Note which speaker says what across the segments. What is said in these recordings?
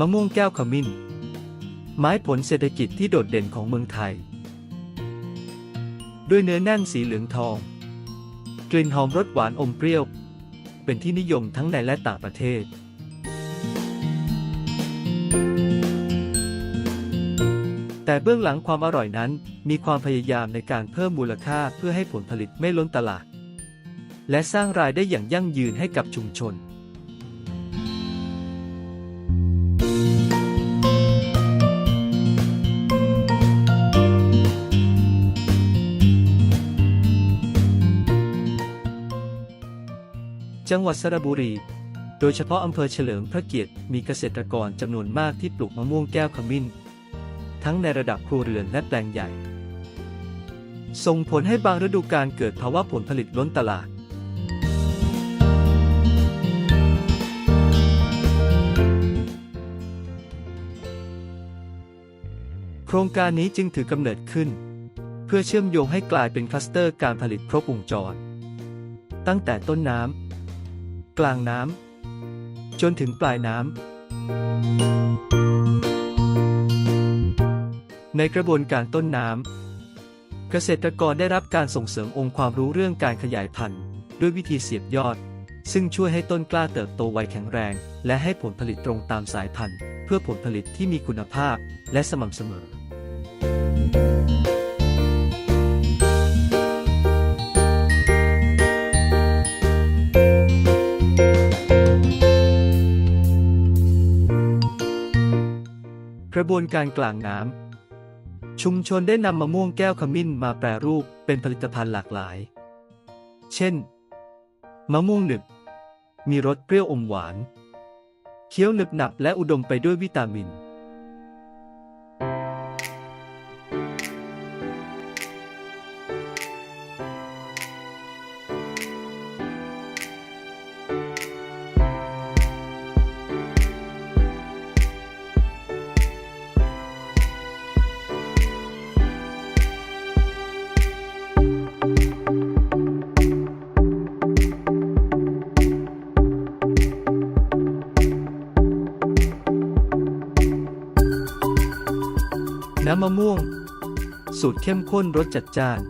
Speaker 1: มะม่วงแก้วขมิ้น ไม้ผลเศรษฐกิจที่โดดเด่นของเมืองไทย ด้วยเนื้อแน่นสีเหลืองทอง กลิ่นหอมรสหวานอมเปรี้ยว เป็นที่นิยมทั้งในและต่างประเทศ แต่เบื้องหลังความอร่อยนั้นมีความพยายามในการเพิ่มมูลค่าเพื่อให้ผลผลิตไม่ล้นตลาด และสร้างรายได้อย่างยั่งยืนให้กับชุมชน จังหวัดสระบุรี โดยเฉพาะอำเภอเฉลิมพระเกียรติมีเกษตรกรจำนวนมากที่ปลูกมะม่วงแก้วขมิ้น ทั้งในระดับครัวเรือนและแปลงใหญ่ ส่งผลให้บางฤดูกาลเกิดภาวะผลผลิตล้นตลาดโครงการนี้จึงถือกำเนิดขึ้น เพื่อเชื่อมโยงให้กลายเป็นคลัสเตอร์การผลิตครบวงจร ตั้งแต่ต้นน้ำ กลางน้ำจนถึงปลายน้ำในกระบวนการต้นน้ำเกษตรกรได้รับการส่งเสริมองค์ความรู้เรื่องการขยายพันธุ์ ด้วยวิธีเสียบยอด ซึ่งช่วยให้ต้นกล้าเติบโตไวแข็งแรง และให้ผลผลิตตรงตามสายพันธุ์ เพื่อผลผลิตที่มีคุณภาพและสม่ำเสมอ กระบวนการกลางน้ำ ชุมชนได้นำมะม่วงแก้วขมิ้นมาแปรรูปเป็นผลิตภัณฑ์หลากหลาย เช่น มะม่วงหนึบ มีรสเปรี้ยวอมหวาน เคี้ยวหนึบหนับและอุดมไปด้วยวิตามิน น้ำมะม่วง สูตรเข้มข้นรสจัดจ้านก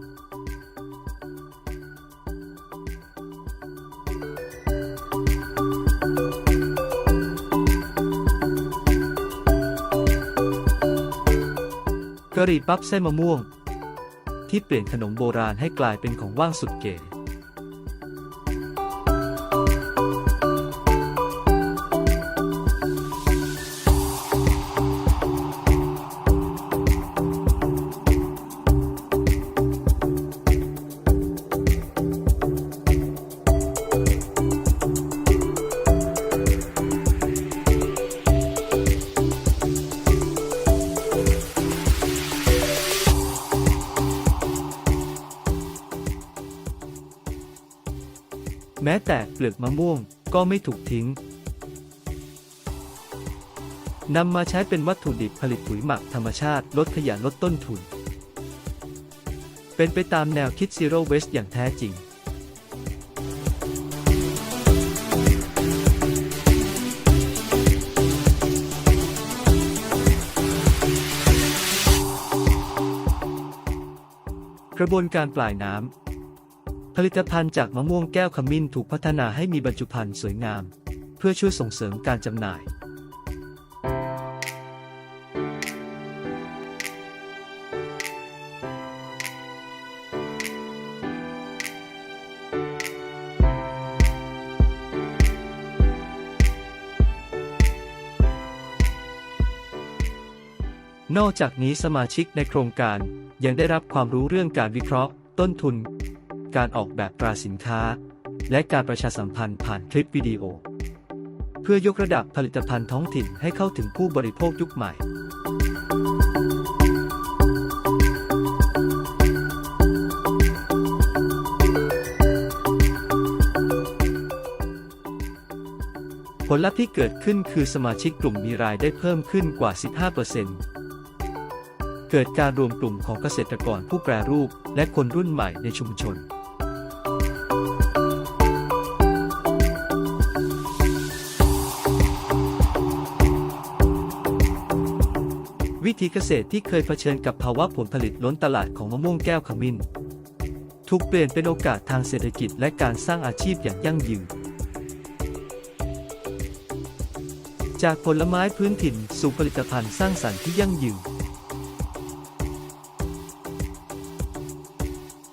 Speaker 1: ะหรี่ปั๊บไส้มะม่วง ที่เปลี่ยนขนมโบราณให้กลายเป็นของว่างสุดเก๋ แม้แต่เปลือกมะม่วงก็ไม่ถูกทิ้งนำมาใช้เป็นวัตถุดิบผลิตปุ๋ยหมักธรรมชาติลดขยะลดต้นทุน เป็นไปตามแนวคิด Zero Waste อย่างแท้จริงกระบวนการปลายน้ำ ผลิตภัณฑ์จากมะม่วงแก้วขมิ้นถูกพัฒนาให้มีบรรจุภัณฑ์สวยงาม เพื่อช่วยส่งเสริมการจำหน่าย นอกจากนี้สมาชิกในโครงการยังได้รับความรู้เรื่องการวิเคราะห์ ต้นทุน การออกแบบตราสินค้า และการประชาสัมพันธ์ผ่านคลิปวิดีโอ เพื่อยกระดับผลิตภัณฑ์ท้องถิ่นให้เข้าถึงผู้บริโภคยุคใหม่ผลลัพธ์ที่เกิดขึ้นคือสมาชิกกลุ่มมีรายได้เพิ่มขึ้นกว่า 15%เกิดการรวมกลุ่มของเกษตรกรผู้แปรรูปและคนรุ่นใหม่ในชุมชน ธีเกษตรที่เคยเผชิญกับภาวะผลผลิตล้นตลาดของมะม่วงแก้วขมิ้น ถูกเปลี่ยนเป็นโอกาสทางเศรษฐกิจและการสร้างอาชีพอย่างยั่งยืน จากผลไม้พื้นถิ่นสู่ผลิตภัณฑ์สร้างสรรค์ที่ยั่งยืน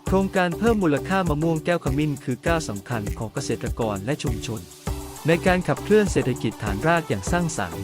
Speaker 1: โครงการเพิ่มมูลค่ามะม่วงแก้วขมิ้นคือก้าวสำคัญของเกษตรกรและชุมชน ในการขับเคลื่อนเศรษฐกิจฐานรากอย่างสร้างสรรค์